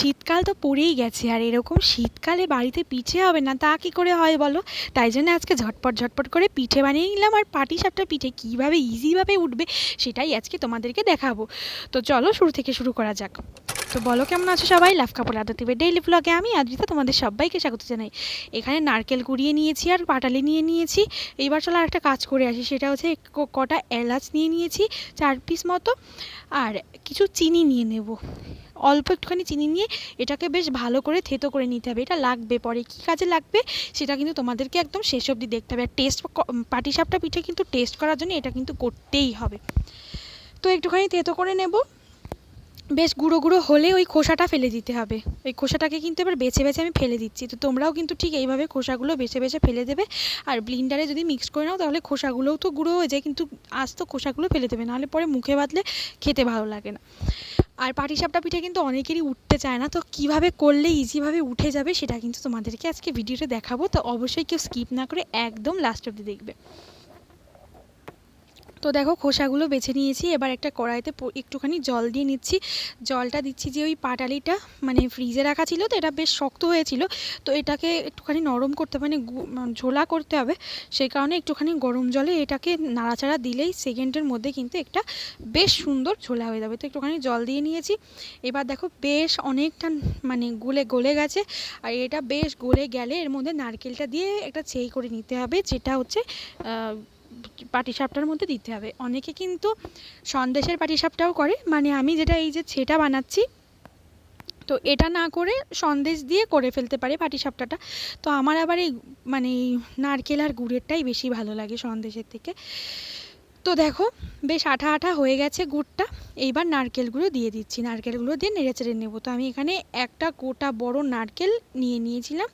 শীতকাল তো পড়েই গেছে, আর এরকম শীতকালে বাড়িতে পিঠে হবে না, তা কি করে হয় বলো? তাই জন্য আজকে ঝটপট ঝটপট করে পিঠে বানিয়ে নিলাম, আর পাটি সাপটা পিঠে কীভাবে ইজিভাবে উঠবে সেটাই আজকে তোমাদেরকে দেখাবো। তো চলো শুরু থেকে শুরু করা যাক। তো বলো, কেমন আছো সবাই? লাভ কাপড় আদাতিবে ডেইলি ব্লগে আমি আদ্রিতা তোমাদের সবাইকে স্বাগত জানাই। এখানে নারকেল কুড়িয়ে নিয়েছি আর পাটালি নিয়ে নিয়েছি। এইবার চলো একটা কাজ করে আসি, সেটা হচ্ছে কটা এলাচ নিয়ে নিয়েছি, চার পিস মতো। আর কিছু চিনি নিয়ে নেব। অল্প একটুখানি চিনি নিয়ে এটাকে বেশ ভালো করে থেতো করে নিতে হবে। এটা লাগবে পরে, কী কাজে লাগবে সেটা কিন্তু তোমাদেরকে একদম শেষ অবধি দেখতে হবে। আর টেস্ট পাটিসাপটা পিঠে কিন্তু টেস্ট করার জন্য এটা কিন্তু করতেই হবে। তো একটুখানি থেতো করে নেব। বেশ গুঁড়ো গুঁড়ো হলে ওই খোসাটা ফেলে দিতে হবে। ওই খোসাটাকে কিন্তু এবার বেছে বেছে আমি ফেলে দিচ্ছি। তো তোমরাও কিন্তু ঠিক এইভাবে খোসাগুলো বেছে বেছে ফেলে দেবে। আর ব্লিন্ডারে যদি মিক্স করে নাও তাহলে খোসাগুলোও তো গুঁড়ো হয়ে যায়, কিন্তু আজ তো খোসাগুলো ফেলে দেবে। নাহলে পরে মুখে বাঁধলে খেতে ভালো লাগে না। আর পাটিসাপটা পিঠে কিন্তু অনেকেরই উঠতে চায় না। তো কীভাবে করলে ইজিভাবে উঠে যাবে সেটা কিন্তু তোমাদেরকে আজকে ভিডিওটা দেখাবো। তো অবশ্যই কেউ স্কিপ না করে একদম লাস্ট অবধি দেখবে। তো দেখো খোসাগুলো বেছে নিয়েছি, এবার একটা কড়াইতে একটুখানি জল দিয়ে নিচ্ছি। জলটা দিচ্ছি যে ওই পাটালিটা মানে ফ্রিজে রাখা ছিল তো, এটা বেশ শক্ত হয়েছিল। তো এটাকে একটুখানি নরম করতে মানে ঝোলা করতে হবে। সেই কারণে একটুখানি গরম জলে এটাকে নাড়াচাড়া দিলেই সেকেন্ডের মধ্যে কিন্তু একটা বেশ সুন্দর ঝোলা হয়ে যাবে। তো একটুখানি জল দিয়ে নিয়েছি। এবার দেখো বেশ অনেকটা মানে গলে গলে গেছে। আর এটা বেশ গলে গেলে এর মধ্যে নারকেলটা দিয়ে একটা ছেই করে নিতে হবে, যেটা হচ্ছে পাটিসাপটার মধ্যে দিতে হবে। অনেকে কিন্তু সন্দেশের পাটিসাপটাও করে। মানে আমি যেটা এই যে ছেটা বানাচ্ছি, তো এটা না করে সন্দেশ দিয়ে করে ফেলতে পারে পাটিসাপটাটা। তো আমার আবার এই মানে এই নারকেল আর গুড়েরটাই বেশি ভালো লাগে সন্দেশের থেকে। তো দেখো, বেশ আঠা আঠা হয়ে গেছে গুড়টা। এইবার নারকেলগুলো দিয়ে দিচ্ছি। নারকেলগুলো দিয়ে নেড়ে চেড়ে নেব। তো আমি এখানে একটা গোটা বড় নারকেল নিয়ে নিয়েছিলাম।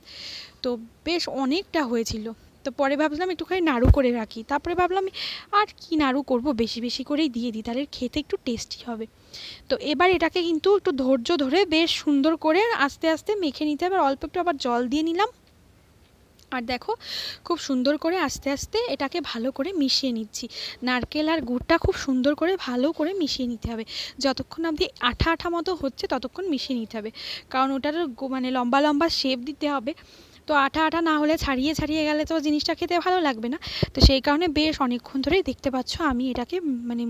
তো বেশ অনেকটা হয়েছিল। তো পরে ভাবলাম একটুখানি নাড়ু করে রাখি। তারপরে ভাবলাম, আর কি নাড়ু করব? বেশি বেশি করেই দিয়ে দিই, তাহলে খেতে একটু টেস্টি হবে। তো এবার এটাকে কিন্তু একটু ধৈর্য ধরে বেশ সুন্দর করে আস্তে আস্তে মেখে নিতে হবে। আর অল্প একটু আবার জল দিয়ে নিলাম। আর দেখো, খুব সুন্দর করে আস্তে আস্তে এটাকে ভালো করে মিশিয়ে নিচ্ছি। নারকেল আর গুড়টা খুব সুন্দর করে ভালো করে মিশিয়ে নিতে হবে। যতক্ষণ অবধি আঠা আঠা মতো হচ্ছে, ততক্ষণ মিশিয়ে নিতে হবে। কারণ ওটার মানে লম্বা লম্বা শেপ দিতে হবে। তো আঠা আঠা না হলে ছাড়িয়ে ছাড়িয়ে গেলে তো জিনিসটা খেতে ভালো লাগবে না। তো সেই কারণে বেশ অনেকক্ষণ ধরেই দেখতে পাচ্ছ আমি এটাকে মানে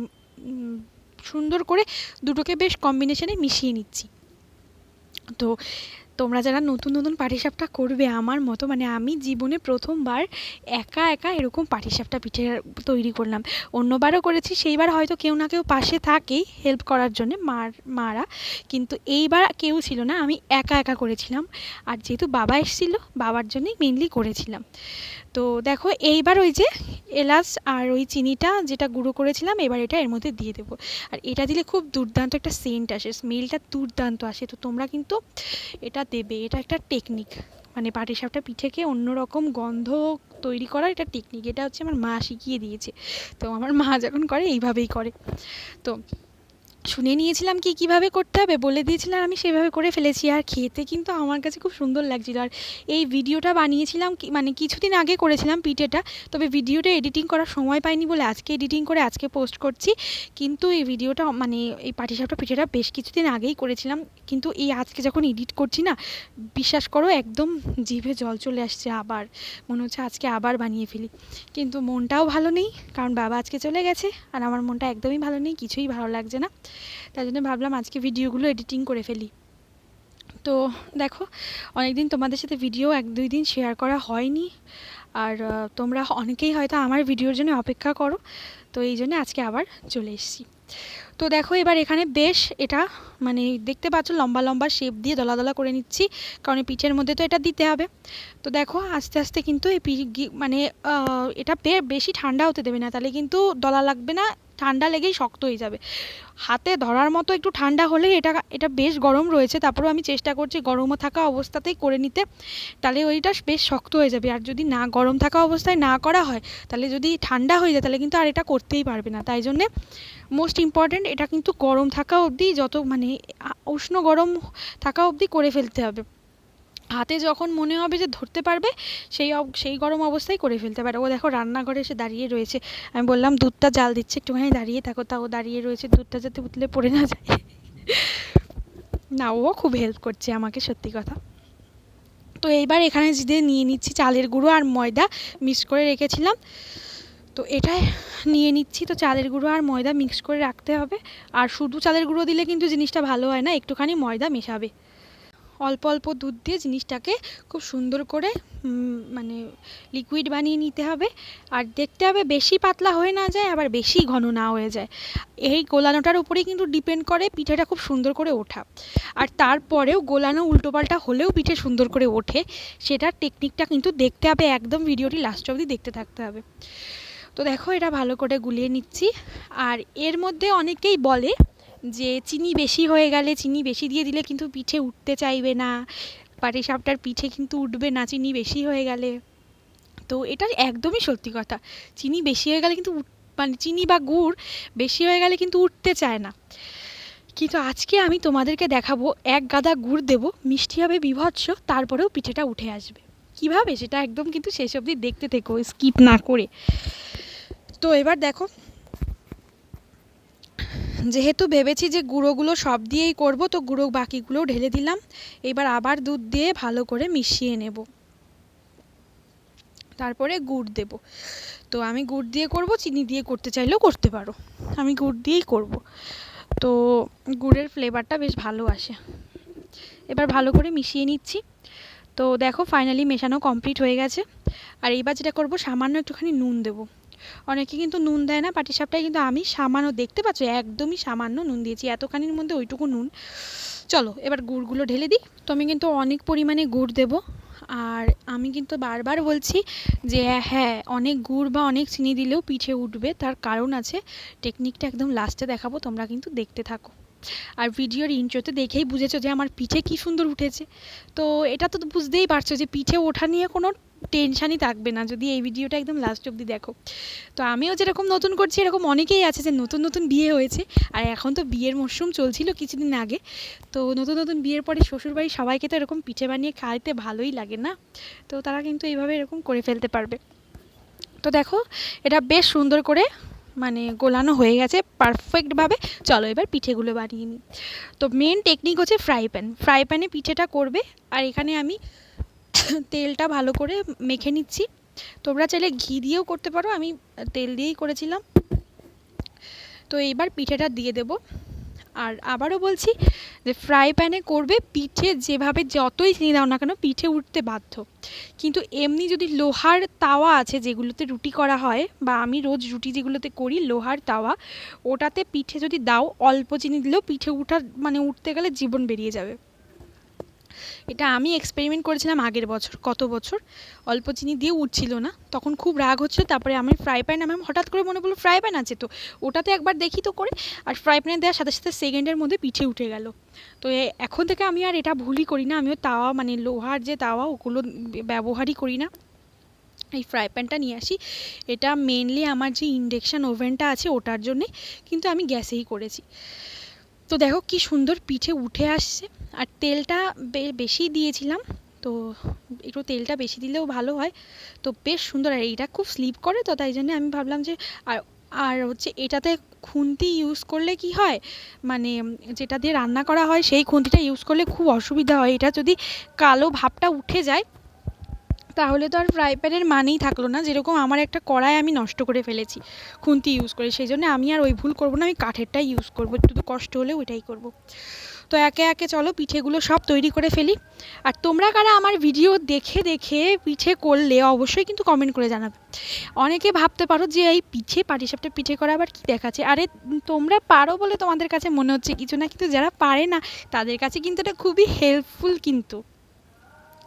সুন্দর করে দুটোকে বেশ কম্বিনেশনে মিশিয়ে নিচ্ছি। তো তোমরা যারা নতুন নতুন পাটিসাপটা করবে, আমার মতো মানে আমি জীবনে প্রথমবার একা একা এরকম পাটিসাপটা পিঠে তৈরি করলাম। অন্যবারও করেছি, সেইবার হয়তো কেউ না কেউ পাশে থাকেই হেল্প করার জন্যে, মার, মারা। কিন্তু এইবার কেউ ছিল না, আমি একা একা করেছিলাম। আর যেহেতু বাবা এসেছিল, বাবার জন্যই মেনলি করেছিলাম। তো দেখো, এইবার ওই যে এলাচ আর ওই চিনিটা যেটা গুঁড়ো করেছিলাম, এবার এটা এর মধ্যে দিয়ে দেবো। আর এটা দিলে খুব দুর্দান্ত একটা সেন্ট আসে স্মেলটা দুর্দান্ত আসে। তো তোমরা কিন্তু এটা দেবে, এটা একটা টেকনিক মানে পাটিসাপটা পিঠেকে অন্যরকম গন্ধ তৈরি করার এটা টেকনিক এটা হচ্ছে আমার মা শিখিয়ে দিয়েছে। তো আমার মা যখন করে, এইভাবেই করে। তো শুনে নিয়েছিলাম কি কীভাবে করতে হবে, বলে দিয়েছিলাম, আমি সেভাবে করে ফেলেছি। আর খেতে কিন্তু আমার কাছে খুব সুন্দর লাগছিল। আর এই ভিডিওটা বানিয়েছিলাম মানে কিছুদিন আগে করেছিলাম পিঠেটা, তবে ভিডিওটা এডিটিং করার সময় পাইনি বলে আজকে এডিটিং করে আজকে পোস্ট করছি। কিন্তু এই ভিডিওটা মানে এই পাটিসাপটা পিঠেটা বেশ কিছুদিন আগেই করেছিলাম। কিন্তু এই আজকে যখন এডিট করছি না, বিশ্বাস করো একদম জিভে জল চলে আসছে আবার। মনে হচ্ছে আজকে আবার বানিয়ে ফেলি। কিন্তু মনটাও ভালো নেই, কারণ বাবা আজকে চলে গেছে, আর আমার মনটা একদমই ভালো নেই, কিছুই ভালো লাগছে না। তাই জন্য ভাবলাম আজকে ভিডিওগুলো এডিটিং করে ফেলি। তো দেখো, অনেকদিন তোমাদের সাথে ভিডিও এক দুই দিন শেয়ার করা হয়নি। আর তোমরা অনেকেই হয়তো আমার ভিডিওর জন্য অপেক্ষা করো। তো এই জন্য আজকে আবার চলে এসেছি। তো দেখো, এবার এখানে বেশ এটা মানে দেখতে পাচ্ছ লম্বা লম্বা শেপ দিয়ে দলা দলা করে নিচ্ছি। কারণ পিঠের মধ্যে তো এটা দিতে হবে। তো দেখো, আস্তে আস্তে কিন্তু এই মানে এটা বেশি ঠান্ডা হতে দেবে না। তাহলে কিন্তু দলা লাগবে না ঠান্ডা লেগেই শক্ত হয়ে যাবে। হাতে ধরার মতো একটু ঠান্ডা হলে এটা এটা বেশ গরম রয়েছে, তারপরেও আমি চেষ্টা করছি গরমও থাকা অবস্থাতেই করে নিতে, তাহলে ওইটা বেশ শক্ত হয়ে যাবে। আর যদি না গরম থাকা অবস্থায় না করা হয়, তাহলে যদি ঠান্ডা হয়ে যায়, তাহলে কিন্তু আর এটা করতেই পারবে না। তাই জন্যে মোস্ট ইম্পর্ট্যান্ট এটা কিন্তু গরম থাকা অবধি যত মানে উষ্ণ গরম থাকা অবধি করে ফেলতে হবে। হাতে যখন মনে হবে যে ধরতে পারবে, সেই সেই গরম অবস্থায় করে ফেলতে পারে। ও দেখো রান্নাঘরে এসে দাঁড়িয়ে রয়েছে। আমি বললাম, দুধটা জাল দিচ্ছে একটুখানি, দাঁড়িয়ে থাকো। তাও দাঁড়িয়ে রয়েছে দুধটা যাতে উতলে পড়ে না যায়। না, ও খুব হেল্প করছে আমাকে, সত্যি কথা। তো এইবার এখানে যে নিয়ে নিচ্ছি চালের গুঁড়ো আর ময়দা মিক্স করে রেখেছিলাম। তো এটা নিয়ে নিচ্ছি। তো চালের গুঁড়ো আর ময়দা মিক্স করে রাখতে হবে। আর শুধু চালের গুঁড়ো দিলে কিন্তু জিনিসটা ভালো হয় না, একটুখানি ময়দা মেশাবে। অল্প অল্প দুধ দিয়ে জিনিসটাকে খুব সুন্দর করে মানে লিকুইড বানিয়ে নিতে হবে। আর দেখতে হবে বেশি পাতলা হয়ে না যায়, আবার বেশি ঘন না হয়ে যায়। এই গোলানোটার উপরেই কিন্তু ডিপেন্ড করে পিঠেটা খুব সুন্দর করে ওঠা। আর তারপরেও গোলানো উল্টোপাল্টা হলেও পিঠে সুন্দর করে ওঠে। সেটার টেকনিকটা কিন্তু দেখতে হবে, একদম ভিডিওটি লাস্ট অবধি দেখতে থাকতে হবে। তো দেখো, এটা ভালো করে গুলিয়ে নিচ্ছি। আর এর মধ্যে অনেকেই বলে যে চিনি বেশি হয়ে গেলে চিনি বেশি দিয়ে দিলে কিন্তু পিঠে উঠতে চাইবে না। পাটিসাপটার পিঠে কিন্তু উঠবে না, চিনি বেশি হয়ে গেলে। তো এটা একদমই সত্যি কথা। চিনি বেশি হয়ে গেলে কিন্তু মানে চিনি বা গুড় বেশি হয়ে গেলে কিন্তু উঠতে চায় না। কিন্তু আজকে আমি তোমাদেরকে দেখাবো, এক গাদা গুড় দেবো, মিষ্টি হবে বিভৎস, তারপরেও পিঠেটা উঠে আসবে। কীভাবে? সেটা একদম কিন্তু শেষ অবধি দেখতে থেকো, স্কিপ না করে। তো এবার দেখো যেহেতু ভেবেছি যে গুঁড়োগুলো সব দিয়েই করব, তো গুঁড়ো বাকিগুলোও ঢেলে দিলাম। এবার আবার দুধ দিয়ে ভালো করে মিশিয়ে নেব। তারপরে গুড় দেব। তো আমি গুড় দিয়ে করব, চিনি দিয়ে করতে চাইলেও করতে পারো। আমি গুড় দিয়েই করব। তো গুড়ের ফ্লেভারটা বেশ ভালো আসে। এবার ভালো করে মিশিয়ে নিচ্ছি। তো দেখো ফাইনালি মেশানো কমপ্লিট হয়ে গেছে। আর এইবার যেটা করব, সামান্য একটুখানি নুন দেবো। অনেকে কিন্তু নুন দেয় না, পাটিসাপটায় কিন্তু আমি সামান্য দেখতে পাচ্ছ, একদমই সামান্য নুন দিয়েছি, এতখানির মধ্যে ওইটুকু নুন। চলো, এবার গুড়গুলো ঢেলে দিই। তো আমি কিন্তু অনেক পরিমাণে গুড় দেবো। আর আমি কিন্তু বারবার বলছি যে হ্যাঁ অনেক গুড় বা অনেক চিনি দিলেও পিঠে উঠবে, তার কারণ আছে টেকনিকটা একদম লাস্টে দেখাবো, তোমরা কিন্তু দেখতে থাকো। আর ভিডিওর ইন্ট্রোতে দেখেই বুঝেছ যে আমার পিঠে কি সুন্দর উঠেছে। তো এটা তো বুঝতেই পারছ যে পিঠে ওঠা নিয়ে কোনো টেনশানই থাকবে না, যদি এই ভিডিওটা একদম লাস্ট অবধি দেখো। তো আমিও যেরকম নতুন করছি, এরকম অনেকেই আছে যে নতুন নতুন বিয়ে হয়েছে, আর এখন তো বিয়ের মরশুম চলছিল কিছুদিন আগে। তো নতুন নতুন বিয়ের পরে শ্বশুরবাড়ি সবাইকে তো এরকম পিঠে বানিয়ে খাইতে ভালোই লাগে না। তো তারা কিন্তু এইভাবে এরকম করে ফেলতে পারবে। তো দেখো, এটা বেশ সুন্দর করে মানে গোলানো হয়ে গেছে পারফেক্টভাবে চলো এবার পিঠেগুলো বানিয়ে নিই। তো মেন টেকনিক হচ্ছে ফ্রাই প্যান ফ্রাই প্যানে পিঠেটা করবে আর এখানে আমি তেলটা ভালো করে মেখে নিচ্ছি। তোমরা চাইলে ঘি দিয়েও করতে পারো। আমি তেল দিয়েই করেছিলাম। তো এইবার পিঠেটা দিয়ে দেব। আর আবারও বলছি যে ফ্রাই প্যানে করবে পিঠে যেভাবে যতই চিনি দাও না কেন, পিঠে উঠতে বাধ্য। কিন্তু এমনি যদি লোহার তাওয়া আছে যেগুলোতে রুটি করা হয়, বা আমি রোজ রুটি যেগুলোতে করি, লোহার তাওয়া, ওটাতে পিঠে যদি দাও, অল্প চিনি দিলেও পিঠে উঠার মানে উঠতে গেলে জীবন বেরিয়ে যাবে। এটা আমি এক্সপেরিমেন্ট করেছিলাম আগের বছর, কত বছর? অল্প চিনি দিয়ে উঠছিল না। তখন খুব রাগ হচ্ছিল, তারপরে আমি ফ্রাই প্যান আমার হঠাৎ করে মনে পড়ল ফ্রাই প্যান আছে তো। ওটাতে একবার দেখি তো করে, আর ফ্রাই প্যানে দেওয়ার সাথে সাথে সেকেন্ডের মধ্যে পিঠে উঠে গেল। তো এখন থেকে আমি আর এটা ভুলই করি না, আমিও তাওয়া মানে লোহার যে তাওয়া, ওগুলো ব্যবহারই করি না। এই ফ্রাই প্যানটা নিয়ে আসি। এটা মেনলি আমার যে ইন্ডাকশান ওভেনটা আছে, ওটার জন্যে, কিন্তু আমি গ্যাসেই করেছি। তো দেখো কি সুন্দর পিঠে উঠে আসছে। আর তেলটা বেশি দিয়েছিলাম, তো একটু তেলটা বেশি দিলেও ভালো হয়। তো বেশ সুন্দর, আর এইটা খুব স্লিপ করে তো, তাই জন্য আমি ভাবলাম যে আর আর হচ্ছে এটাতে খুন্তি ইউজ করলে কি হয়? মানে যেটা দিয়ে রান্না করা হয়, সেই খুন্তিটা ইউজ করলে খুব অসুবিধা হয়। এটা যদি কালো ভাবটা উঠে যায় তাহলে তো আর ফ্রাই প্যানের মানেই থাকল না। যেরকম আমার একটা কড়াই আমি নষ্ট করে ফেলেছি, খুন্তি ইউজ করে সেই জন্য আমি আর ওই ভুল করব না, আমি কাঠেরটাই ইউজ করব, একটু কষ্ট হলে ওইটাই করব। তো একে একে চলো পিঠেগুলো সব তৈরি করে ফেলি। আর তোমরা কারা আমার ভিডিও দেখে দেখে পিঠে করলে অবশ্যই কিন্তু কমেন্ট করে জানাবে। অনেকে ভাবতে পারো যে এই পিঠে, পাটিসাপটা পিঠে করা আবার কী দেখাচ্ছে? আরে তোমরা পারো বলে তোমাদের কাছে মনে হচ্ছে কিছু না, কিন্তু যারা পারে না, তাদের কাছে কিন্তু এটা খুবই হেল্পফুল কিন্তু।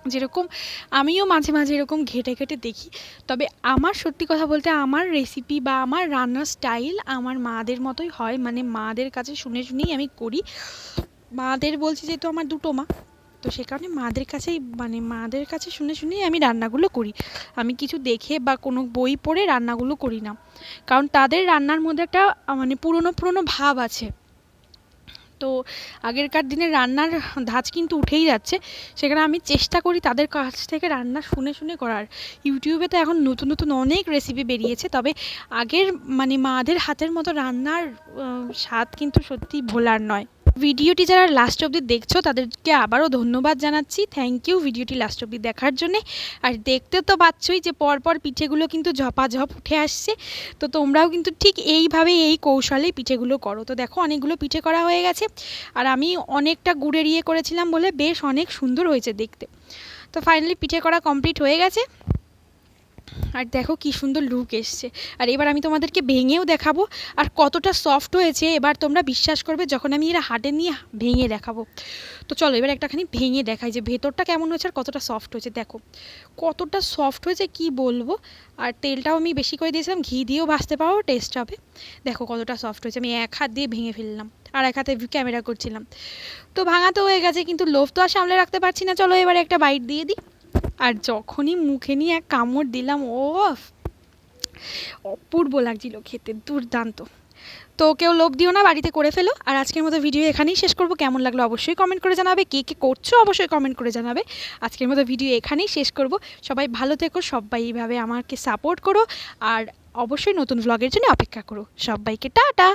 যেরকম আমিও মাঝে মাঝে এরকম ঘেটে ঘেটে দেখি। তবে আমার সত্যি কথা বলতে আমার রেসিপি বা আমার রান্নার স্টাইল আমার মাদের মতোই হয়। মানে মাদের কাছে শুনে শুনেই আমি করি। মাদের বলছি যেহেতু আমার দুটো মা, তো সে কারণে মাদের কাছেই মানে মাদের কাছে শুনে শুনেই আমি রান্নাগুলো করি। আমি কিছু দেখে বা কোনো বই পড়ে রান্নাগুলো করি না। কারণ তাদের রান্নার মধ্যে একটা মানে পুরনো পুরনো ভাব আছে। তো আগেরকার দিনে রান্নার ধাঁচ কিন্তু উঠেই যাচ্ছে। সেখানে আমি চেষ্টা করি তাদের কাছ থেকে রান্না শুনে শুনে করার। ইউটিউবে তো এখন নতুন নতুন অনেক রেসিপি বেরিয়েছে। তবে আগের মানে মাদের হাতের মতো রান্নার স্বাদ কিন্তু সত্যি ভোলার নয়। ভিডিওটি যারা লাস্ট অবধি দেখছ, তাদেরকে আবারও ধন্যবাদ জানাচ্ছি। থ্যাংক ইউ ভিডিওটি লাস্ট অবধি দেখার জন্যে। আর দেখতে তো পাচ্ছই যে পরপর পিঠেগুলো কিন্তু ঝপাঝপ উঠে আসছে। তো তোমরাও কিন্তু ঠিক এইভাবে এই কৌশলেই পিঠেগুলো করো। তো দেখো, অনেকগুলো পিঠে করা হয়ে গেছে। আর আমি অনেকটা গুড়ের ইয়ে করেছিলাম বলে বেশ অনেক সুন্দর হয়েছে দেখতে। তো ফাইনালি পিঠে করা কমপ্লিট হয়ে গেছে। আর দেখো কি সুন্দর লুক এসছে। আর এবার আমি তোমাদেরকে ভেঙেও দেখাবো আর কতটা সফট হয়েছে, এবার তোমরা বিশ্বাস করবে যখন আমি এরা হাটে নিয়ে ভেঙে দেখাবো। তো চলো এবার একটাখানি ভেঙে দেখাই যে ভেতরটা কেমন হয়েছে আর কতটা সফট হয়েছে। দেখো, কতটা সফট হয়েছে কি বলব? আর তেলটাও আমি বেশি করে দিয়েছিলাম, ঘি দিয়েও ভাজতে পারো টেস্ট হবে। দেখো কতটা সফট হয়েছে, আমি এক হাত দিয়ে ভেঙে ফেললাম আর এক হাতে ক্যামেরা করছিলাম। তো ভাঙা তো হয়ে গেছে, কিন্তু লোভ তো আর সামলে রাখতে পারছি না। চলো এবারে একটা বাইট দিয়ে দিই। আর যখনই মুখে নিয়ে এক কামড় দিলাম ও অপূর্ব লাগছিল খেতে, দুর্দান্ত। তো কেউ লোভ দিও না, বাড়িতে করে ফেলো। আর আজকের মতো ভিডিও এখানেই শেষ করব। কেমন লাগল অবশ্যই কমেন্ট করে জানাবে। কে কে করছ অবশ্যই কমেন্ট করে জানাবে। আজকের মতো ভিডিও এখানেই শেষ করব। সবাই ভালো থেকো, সবাই এইভাবে আমাকে সাপোর্ট করো। আর অবশ্যই নতুন ভ্লগের জন্য অপেক্ষা করো। সবাইকে টাটা!